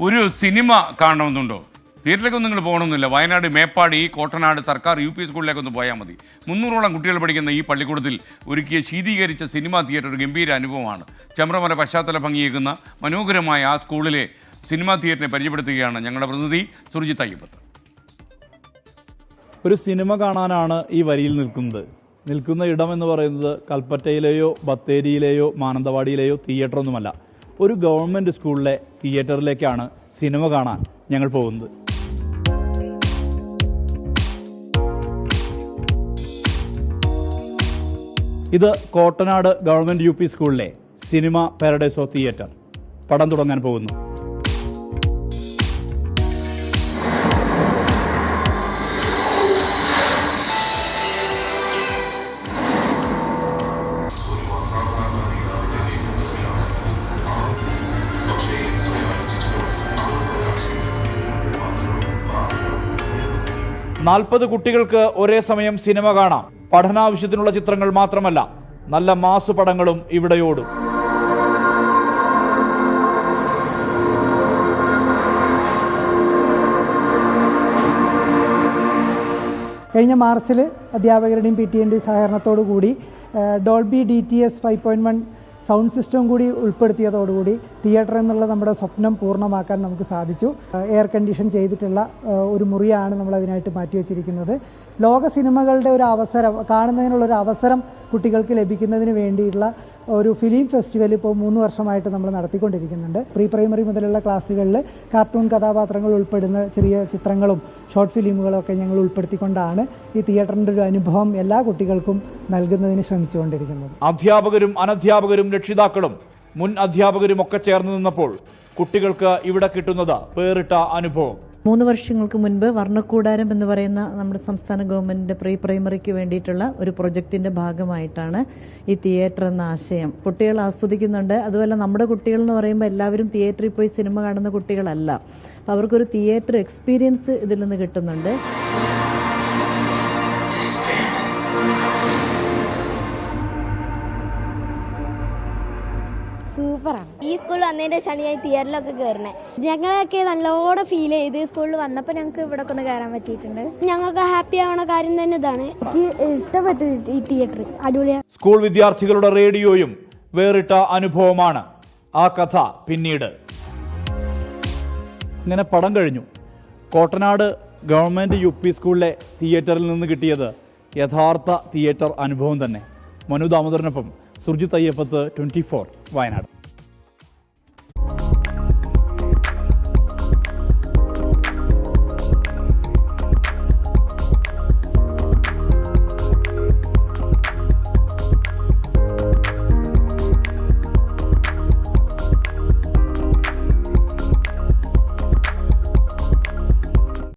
ഒരു സിനിമ കാണണമെന്നുണ്ടോ? തിയേറ്ററിലേക്കൊന്നും നിങ്ങൾ പോകണമെന്നില്ല. വയനാട് മേപ്പാടി കോട്ടനാട് സർക്കാർ യു പി സ്കൂളിലേക്കൊന്ന് പോയാൽ മതി. മുന്നൂറോളം കുട്ടികൾ പഠിക്കുന്ന ഈ പള്ളിക്കൂടത്തിൽ ഒരുക്കിയ ശീതീകരിച്ച സിനിമാ തിയേറ്റർ ഒരു ഗംഭീര അനുഭവമാണ്. ചമ്രമല പശ്ചാത്തല ഭംഗിയേക്കുന്ന മനോഹരമായ ആ സ്കൂളിലെ സിനിമാ തിയേറ്ററിനെ പരിചയപ്പെടുത്തുകയാണ് ഞങ്ങളുടെ പ്രതിനിധി സുർജിത് അയ്യപ്പത്ത് ഒരു സിനിമ കാണാനാണ് ഈ വരിയിൽ നിൽക്കുന്നത്. നിൽക്കുന്ന ഇടം എന്ന് പറയുന്നത് കൽപ്പറ്റയിലെയോ ബത്തേരിയിലെയോ മാനന്തവാടിയിലെയോ തിയേറ്റർ ഒന്നുമല്ല ഒരു ഗവൺമെന്റ് സ്കൂളിലെ തിയേറ്ററിലേക്കാണ് സിനിമ കാണാൻ ഞങ്ങൾ പോകുന്നത്. ഇത് കോട്ടനാട് ഗവൺമെന്റ് യു പി സ്കൂളിലെ സിനിമ പാരഡൈസോ തിയേറ്റർ. പടം തുടങ്ങാൻ പോകുന്നു. നാൽപ്പത് കുട്ടികൾക്ക് ഒരേ സമയം സിനിമ കാണാം. പഠനാവശ്യത്തിനുള്ള ചിത്രങ്ങൾ മാത്രമല്ല നല്ല മാസു പടങ്ങളും ഇവിടെയോടും. കഴിഞ്ഞ മാർച്ചിൽ അധ്യാപകരുടെയും പി ടി എന്റെയും സഹകരണത്തോടു കൂടി Dolby D T S five point one sound system കൂടി ഉൾപ്പെടുത്തിയതോടുകൂടി തിയേറ്റർ എന്നുള്ള നമ്മുടെ സ്വപ്നം പൂർണമാക്കാൻ നമുക്ക് സാധിച്ചു. എയർ കണ്ടീഷൻ ചെയ്തിട്ടുള്ള ഒരു മുറിയാണ് നമ്മൾ അതിനായിട്ട് മാറ്റിവെച്ചിരിക്കുന്നത് ലോക സിനിമകളുടെ ഒരു അവസരം കാണുന്നതിനുള്ള ഒരു അവസരം കുട്ടികൾക്ക് ലഭിക്കുന്നതിന് വേണ്ടിയിട്ടുള്ള ഒരു ഫിലിം ഫെസ്റ്റിവൽ ഇപ്പോൾ മൂന്ന് വർഷമായിട്ട് നമ്മൾ നടത്തിക്കൊണ്ടിരിക്കുന്നുണ്ട്. പ്രീ പ്രൈമറി മുതലുള്ള ക്ലാസ്സുകളിൽ കാർട്ടൂൺ കഥാപാത്രങ്ങൾ ഉൾപ്പെടുന്ന ചെറിയ ചിത്രങ്ങളും ഷോർട്ട് ഫിലിമുകളൊക്കെ ഞങ്ങൾ ഉൾപ്പെടുത്തിക്കൊണ്ടാണ് ഈ തിയേറ്ററിന്റെ ഒരു അനുഭവം എല്ലാ കുട്ടികൾക്കും നൽകുന്നതിന് ശ്രമിച്ചുകൊണ്ടിരിക്കുന്നത്. അധ്യാപകരും അനധ്യാപകരും രക്ഷിതാക്കളും മുൻ അധ്യാപകരും ഒക്കെ ചേർന്ന് നിന്നപ്പോൾ കുട്ടികൾക്ക് ഇവിടെ കിട്ടുന്നത് പേറിട്ട അനുഭവം. മൂന്ന് വർഷങ്ങൾക്ക് മുൻപ് വർണക്കൂടാരം എന്ന് പറയുന്ന നമ്മുടെ സംസ്ഥാന ഗവൺമെന്റിന്റെ പ്രീ പ്രൈമറിക്ക് വേണ്ടിയിട്ടുള്ള ഒരു പ്രൊജക്ടിന്റെ ഭാഗമായിട്ടാണ് ഈ തിയേറ്റർ എന്ന ആശയം. കുട്ടികൾ ആസ്വദിക്കുന്നുണ്ട്. അതുപോലെ നമ്മുടെ കുട്ടികൾ എന്ന് പറയുമ്പോൾ എല്ലാവരും തിയേറ്ററിൽ പോയി സിനിമ കാണുന്ന കുട്ടികളല്ല. അപ്പോൾ അവർക്കൊരു തിയേറ്റർ എക്സ്പീരിയൻസ് ഇതിൽ നിന്ന് കിട്ടുന്നുണ്ട്. സൂപ്പറാണ്. ഈ സ്കൂളിൽ വന്നതിന്റെ ശനി ഞാൻ തിയേറ്ററിലൊക്കെ കയറണേ ഞങ്ങളൊക്കെ നല്ലോണം ഫീൽ ചെയ്ത് സ്കൂളിൽ വന്നപ്പോൾ ഞങ്ങൾക്ക് ഇവിടെ ഒന്ന് കയറാൻ പറ്റിയിട്ടുണ്ട്. ഞങ്ങൾക്ക് ഹാപ്പി ആവണ കാര്യം തന്നെ ഇതാണ്. എനിക്ക് ഇഷ്ടപ്പെട്ടു ഈ തിയേറ്റർ അടിപൊളിയാണ് സ്കൂൾ വിദ്യാർത്ഥികളുടെ റേഡിയോയും വേറിട്ട അനുഭവമാണ്. ആ കഥ പിന്നീട്. ഇങ്ങനെ പടം കഴിഞ്ഞു. കോട്ടനാട് ഗവൺമെന്റ് യു പി സ്കൂളിലെ തിയേറ്ററിൽ നിന്ന് കിട്ടിയത് യഥാർത്ഥ തിയേറ്റർ അനുഭവം തന്നെ. മനു ദാമോദരനൊപ്പം സുർജിത് അയ്യപ്പത്ത് ട്വന്റി ഫോർ വയനാട്.